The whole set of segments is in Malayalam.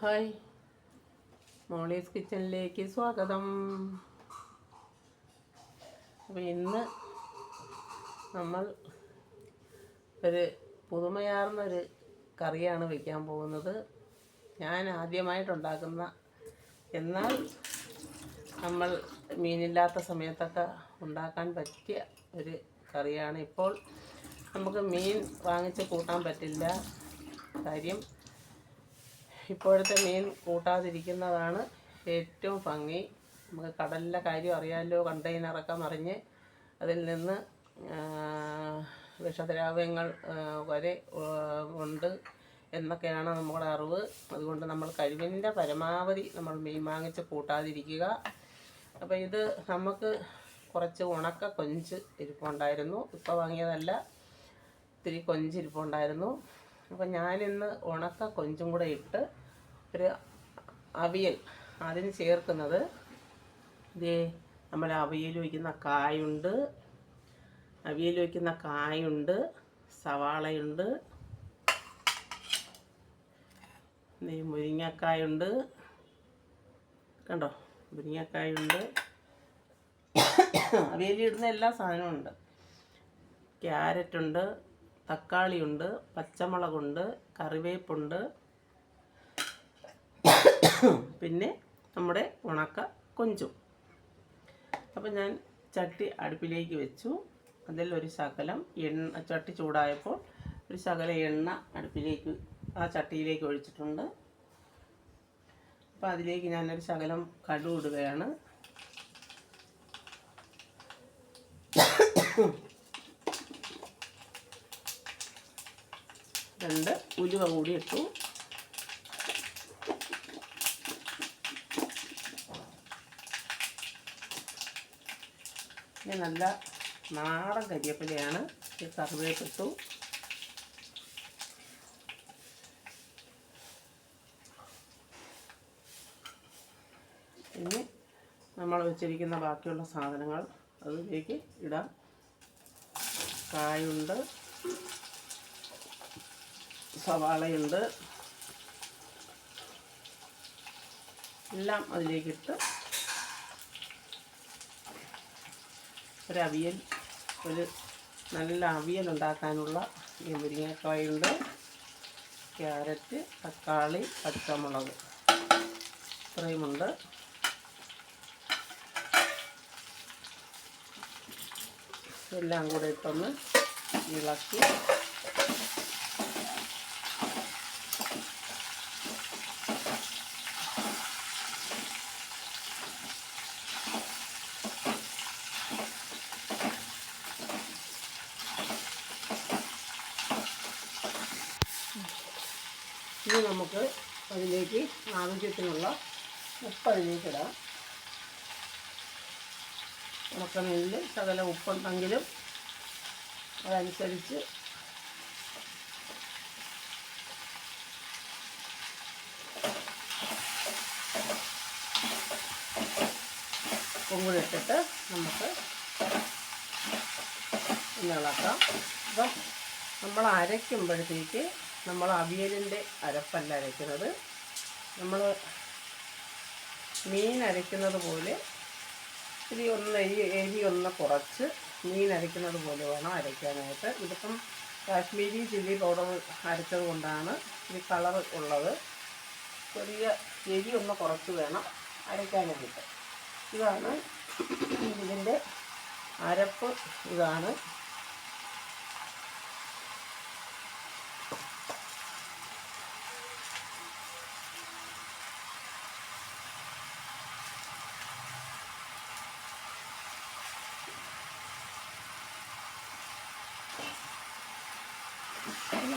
ഹായ്. മോളീസ് കിച്ചണിലേക്ക് സ്വാഗതം. അപ്പോൾ ഇന്ന് നമ്മൾ ഒരു പുതുമയാർന്നൊരു കറിയാണ് വയ്ക്കാൻ പോകുന്നത്. ഞാൻ ആദ്യമായിട്ടുണ്ടാക്കുന്ന എന്നാൽ നമ്മൾ മീനില്ലാത്ത സമയത്തൊക്കെ ഉണ്ടാക്കാൻ പറ്റിയ ഒരു കറിയാണ് ഇപ്പോൾ. നമുക്ക് മീൻ വാങ്ങിച്ച് കൂട്ടാൻ പറ്റില്ല. കാര്യം ഇപ്പോഴത്തെ മീൻ കൂട്ടാതിരിക്കുന്നതാണ് ഏറ്റവും ഭംഗി. നമുക്ക് കടലിലെ കാര്യം അറിയാമല്ലോ കണ്ടെയ്നറൊക്കെ മറിഞ്ഞ് അതിൽ നിന്ന് വിഷദ്രാവ്യങ്ങൾ വരെ ഉണ്ട് എന്നൊക്കെയാണ് നമ്മുടെ അറിവ്. അതുകൊണ്ട് നമ്മൾ കഴിവിന്റെ പരമാവധി നമ്മൾ മീൻ വാങ്ങിച്ച് കൂട്ടാതിരിക്കുക. അപ്പോൾ ഇത് നമുക്ക് കുറച്ച് ഉണക്ക കൊഞ്ച് ഇരിപ്പുണ്ടായിരുന്നു. ഇപ്പോൾ വാങ്ങിയതല്ല ഇത്തിരി കൊഞ്ച് ഇരിപ്പുണ്ടായിരുന്നു. അപ്പം ഞാനിന്ന് ഉണക്ക കൊഞ്ചും കൂടെ ഇട്ട് ഒരു അവിയൽ അതിന് ചേർക്കുന്നത്. ഇതേ നമ്മൾ അവിയൽ വയ്ക്കുന്ന കായുണ്ട്. അവിയൽ വയ്ക്കുന്ന കായുണ്ട്. സവാളയുണ്ട്. മുരിങ്ങക്കായുണ്ട്. കണ്ടോ? മുരിങ്ങക്കായുണ്ട്. അവിയലിടുന്ന എല്ലാ സാധനവും ഉണ്ട്. ക്യാരറ്റുണ്ട്. തക്കാളിയുണ്ട് പച്ചമുളകുണ്ട് കറിവേപ്പുണ്ട്. പിന്നെ നമ്മുടെ ഉണക്ക കൊഞ്ചും. അപ്പം ഞാൻ ചട്ടി അടുപ്പിലേക്ക് വെച്ചു. അതിൽ ഒരു ശകലം എണ്ണ ചട്ടി ചൂടായപ്പോൾ ഒരു ശകലം എണ്ണ അടുപ്പിലേക്ക് ആ ചട്ടിയിലേക്ക് ഒഴിച്ചിട്ടുണ്ട്. അപ്പോൾ അതിലേക്ക് ഞാനൊരു ശകലം കടു ഇടുകയാണ്. രണ്ട് ഉലുവ കൂടി ഇട്ടു. ഇനി നല്ല നാടൻ കരിയപ്പിലയാണ് ഈ കറിവേപ്പിട്ടു ഇനി നമ്മൾ വെച്ചിരിക്കുന്ന ബാക്കിയുള്ള സാധനങ്ങൾ അതിലേക്ക് ഇടാം. കായുണ്ട്. സവാളയുണ്ട്. എല്ലാം അതിലേക്കിട്ട് ഒരു അവിയൽ ഒരു നല്ല അവിയൽ ഉണ്ടാക്കാനുള്ള ഈ മുരിങ്ങക്കായുണ്ട്. ക്യാരറ്റ് തക്കാളി പച്ചമുളക് ഇത്രയുമുണ്ട്. എല്ലാം കൂടെ ഇട്ടൊന്ന് ഇളക്കി ഇനി നമുക്ക് അതിലേക്ക് ആവശ്യത്തിനുള്ള ഉപ്പ് അതിലേക്ക് ഇടാം ഉണക്കമീനിൽ ശകല ഉപ്പുണ്ടെങ്കിലും അതനുസരിച്ച് ഉപ്പും കൂടി ഇട്ടിട്ട് നമുക്ക് ഇളക്കാം. അപ്പം നമ്മൾ അരയ്ക്കുമ്പോഴത്തേക്ക് നമ്മൾ അവിയലിന്റെ അരപ്പല്ല അരയ്ക്കുന്നത്. നമ്മൾ മീൻ അരയ്ക്കുന്നത് പോലെ ഇത്തിരി ഒന്ന് എരി എരി ഒന്ന് കുറച്ച് മീൻ അരയ്ക്കുന്നത് പോലെ വേണം അരയ്ക്കാനായിട്ട്. ഇതിപ്പം കാശ്മീരി ചില്ലി പൗഡർ അരച്ചത് കൊണ്ടാണ് ഈ കളർ ഉള്ളത്. ചെറിയ എരി ഒന്ന് കുറച്ച് വേണം അരയ്ക്കാനായിട്ട്. ഇതാണ് ഇതിന്റെ അരപ്പ് ഇതാണ്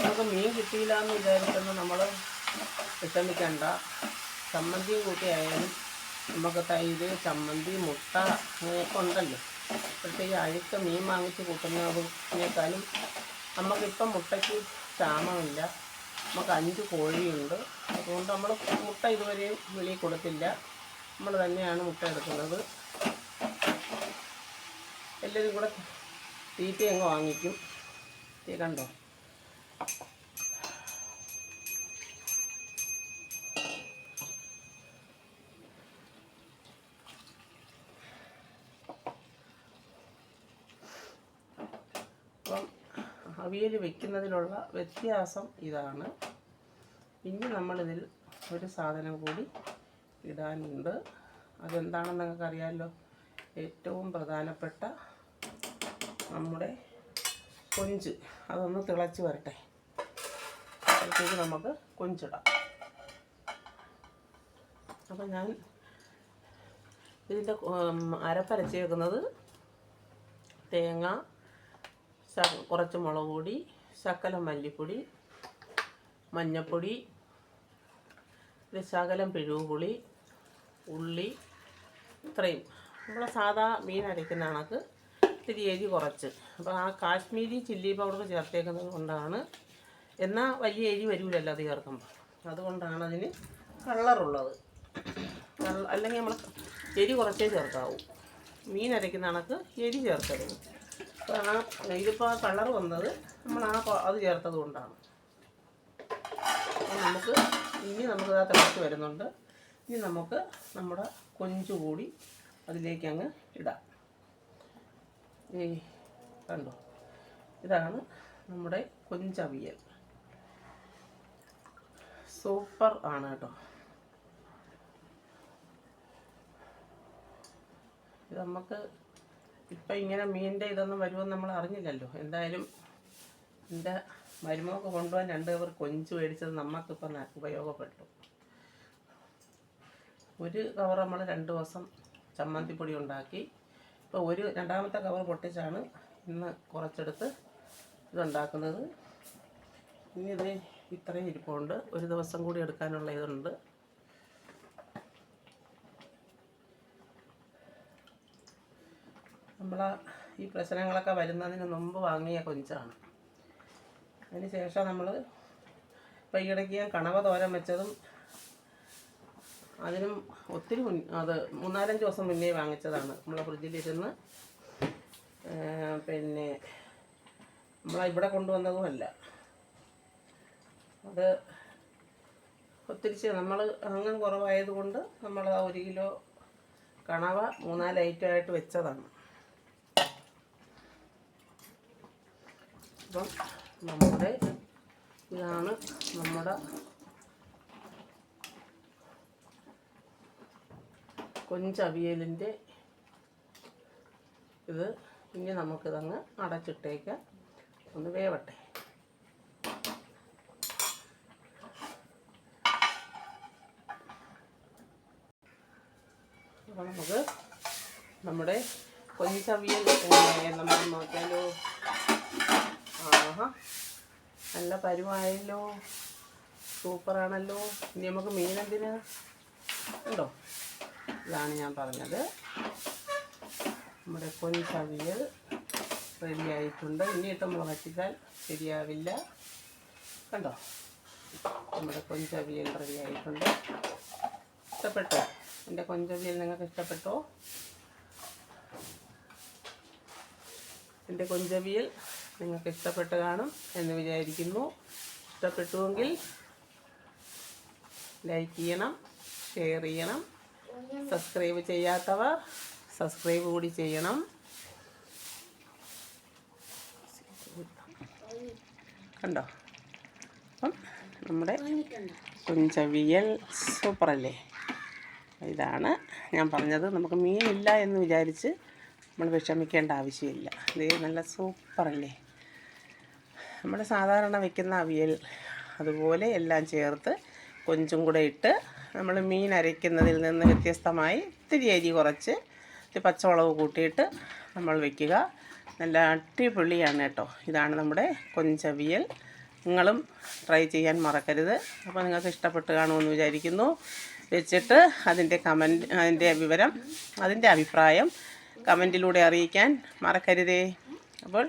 നമുക്ക് മീൻ കിട്ടിയില്ല എന്ന് വിചാരിച്ചൊന്നും നമ്മൾ വിഷമിക്കണ്ട. ചമ്മന്തിയും കൂട്ടിയായാലും നമുക്ക് തൈര് ചമ്മന്തി മുട്ട അങ്ങനെയൊക്കെ ഉണ്ടല്ലോ. ഇപ്പോഴത്തേക്ക് അഴുക്ക മീൻ വാങ്ങിച്ച് കൂട്ടുന്നതിനേക്കാളും നമുക്കിപ്പം മുട്ടയ്ക്ക് ക്ഷാമമില്ല. നമുക്ക് അഞ്ച് കോഴിയുണ്ട്. അതുകൊണ്ട് നമ്മൾ മുട്ട ഇതുവരെയും വെളിയിൽ കൊടുത്തില്ല. നമ്മൾ തന്നെയാണ് മുട്ട എടുക്കുന്നത്. എല്ലാവരും കൂടെ തീറ്റ അങ്ങ് വാങ്ങിക്കും. തീ കണ്ടോ? അവിയൽ വെക്കുന്നതിലുള്ള വ്യത്യാസം ഇതാണ്. ഇനി നമ്മളിതിൽ ഒരു സാധനം കൂടി ഇടാനുണ്ട്. അതെന്താണെന്ന് നിങ്ങൾക്ക് അറിയാമല്ലോ ഏറ്റവും പ്രധാനപ്പെട്ട നമ്മുടെ കൊഞ്ച്. അതൊന്ന് തിളച്ച് വരട്ടെ. അപ്പോഴത്തേക്ക് നമുക്ക് കൊഞ്ചിടാം. അപ്പം ഞാൻ ഇതിന്റെ അരപ്പരച്ച് വെക്കുന്നത് തേങ്ങ കുറച്ച് മുളക് പൊടി ശകലം മല്ലിപ്പൊടി മഞ്ഞൾപ്പൊടി ശകലം പിഴുപുളി ഉള്ളി ഇത്രയും. നമ്മൾ സാധാ മീൻ അരയ്ക്കുന്ന കണക്ക് ഇത്തിരി എരി കുറച്ച്. അപ്പോൾ ആ കാശ്മീരി ചില്ലി പൗഡർ ചേർത്തേക്കുന്നത് കൊണ്ടാണ്. എന്നാൽ വലിയ എരി വരില്ലല്ലോ അത് ചേർക്കുമ്പോൾ അതുകൊണ്ടാണ് അതിന് കളറുള്ളത്. കള- അല്ലെങ്കിൽ നമ്മൾ എരി കുറച്ചേ ചേർക്കാവൂ. മീൻ അരയ്ക്കുന്ന കണക്ക് എരി ചേർക്കരുത്. ആ ഇതിപ്പോൾ ആ കളർ വന്നത് നമ്മൾ ആ അത് ചേർത്തത് കൊണ്ടാണ്. നമുക്ക് ഇനി നമുക്ക് ആ തിളച്ച് വരുന്നുണ്ട്. ഇനി നമുക്ക് നമ്മുടെ കൊഞ്ച് കൂടി അതിലേക്ക് അങ്ങ് ഇടാം. ഈ കണ്ടോ? ഇതാണ് നമ്മുടെ കൊഞ്ചവിയൽ. സൂപ്പർ ആണ് കേട്ടോ. ഇത് നമുക്ക് ഇപ്പം ഇങ്ങനെ മീനിന്റെ ഇതൊന്നും വരുമെന്ന് നമ്മൾ അറിഞ്ഞില്ലല്ലോ. എന്തായാലും എന്റെ മരുമൊക്കെ കൊണ്ടുപോകാൻ രണ്ട് പേർ കൊഞ്ച് മേടിച്ചത് നമുക്കിപ്പം ഉപയോഗപ്പെട്ടു. ഒരു കവർ നമ്മൾ രണ്ട് ദിവസം ചമ്മന്തിപ്പൊടി ഉണ്ടാക്കി. ഇപ്പോൾ ഒരു രണ്ടാമത്തെ കവർ പൊട്ടിച്ചാണ് ഇന്ന് കുറച്ചെടുത്ത് ഇതുണ്ടാക്കുന്നത്. ഇനി ഇത് ഇത്രയും ഇരിപ്പുണ്ട്. ഒരു ദിവസം കൂടി എടുക്കാനുള്ള ഇതുണ്ട്. നമ്മൾ ഈ പ്രശ്നങ്ങളൊക്കെ വരുന്നതിന് മുമ്പ് വാങ്ങിയ കൊഞ്ചാണ്. അതിന് ശേഷം നമ്മൾ ഇപ്പം ഈയിടയ്ക്ക് ഞാൻ കണവ തോരൻ വെച്ചതും അതിനും ഒത്തിരി മുൻ അത് മൂന്നാലഞ്ച് ദിവസം മുന്നേ വാങ്ങിച്ചതാണ്. നമ്മളെ ഫ്രിഡ്ജിലിരുന്ന് പിന്നെ നമ്മൾ ഇവിടെ കൊണ്ടുവന്നതുമല്ല അത് ഒത്തിരി നമ്മൾ അങ്ങനെ കുറവായതുകൊണ്ട് നമ്മൾ ആ ഒരു കിലോ കണവ മൂന്നാൽ ഐറ്റമായിട്ട് വെച്ചതാണ്. അപ്പം നമ്മുടെ ഇതാണ് നമ്മുടെ കൊഞ്ചവിയലിന്റെ ഇത്. ഇനി നമുക്കിതങ്ങ് അടച്ചിട്ടേക്കാം. ഒന്ന് വേവട്ടെ. അപ്പോൾ നമുക്ക് നമ്മുടെ കൊഞ്ചവിയൽ നമ്മൾ നോക്കിയാലോ ആഹാ. നല്ല പരുവായല്ലോ. സൂപ്പറാണല്ലോ. ഇനി നമുക്ക് മീനെന്തിന് ഉണ്ടോ? ഇതാണ് ഞാൻ പറഞ്ഞത്. നമ്മുടെ കൊഞ്ചവിയൽ റെഡി ആയിട്ടുണ്ട്. ഇനിയിട്ട് നമ്മൾ വറ്റിച്ചാൽ ശരിയാവില്ല. കണ്ടോ? നമ്മുടെ കൊഞ്ചവിയൽ റെഡി ആയിട്ടുണ്ട്. ഇഷ്ടപ്പെട്ടോ? എന്റെ കൊഞ്ചവിയൽ നിങ്ങൾക്ക് ഇഷ്ടപ്പെട്ടോ? എന്റെ കൊഞ്ചവിയൽ നിങ്ങൾക്ക് ഇഷ്ടപ്പെട്ട് കാണും എന്ന് വിചാരിക്കുന്നു. ഇഷ്ടപ്പെട്ടുവെങ്കിൽ ലൈക്ക് ചെയ്യണം ഷെയർ ചെയ്യണം. സബ്സ്ക്രൈബ് ചെയ്യാത്തവർ സബ്സ്ക്രൈബ് കൂടി ചെയ്യണം. കണ്ടോ? അപ്പം നമ്മുടെ കുഞ്ചവിയൽ സൂപ്പറല്ലേ? ഇതാണ് ഞാൻ പറഞ്ഞത്. നമുക്ക് മീനില്ല എന്ന് വിചാരിച്ച് നമ്മൾ വിഷമിക്കേണ്ട ആവശ്യമില്ല. ഇത് നല്ല സൂപ്പറല്ലേ? നമ്മൾ സാധാരണ വെക്കുന്ന അവിയൽ അതുപോലെ എല്ലാം ചേർത്ത് കൊഞ്ചും കൂടെ ഇട്ട് നമ്മൾ മീൻ അരയ്ക്കുന്നതിൽ നിന്ന് വ്യത്യസ്തമായി ഇത്തിരി അരി കുറച്ച് ഇത്തിരി പച്ചമുളക് കൂട്ടിയിട്ട് നമ്മൾ വെക്കുക. നല്ല അടിപൊളിയാണ് കേട്ടോ. ഇതാണ് നമ്മുടെ കൊഞ്ചവിയൽ. നിങ്ങളും ട്രൈ ചെയ്യാൻ മറക്കരുത്. അപ്പോൾ നിങ്ങൾക്ക് ഇഷ്ടപ്പെട്ട് കാണുമെന്ന് വിചാരിക്കുന്നു. വെച്ചിട്ട് അതിന്റെ കമന്റ് അതിന്റെ വിവരം അതിന്റെ അഭിപ്രായം കമന്റിലൂടെ അറിയിക്കാൻ മറക്കരുതേ. അപ്പോൾ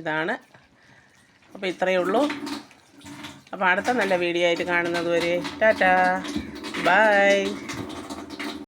ഇതാണ്. അപ്പോൾ ഇത്രയേ ഉള്ളൂ. അപ്പോൾ അടുത്ത നല്ല വീഡിയോ ആയിട്ട് കാണുന്നത് വരെ ടാറ്റാ. ബൈ.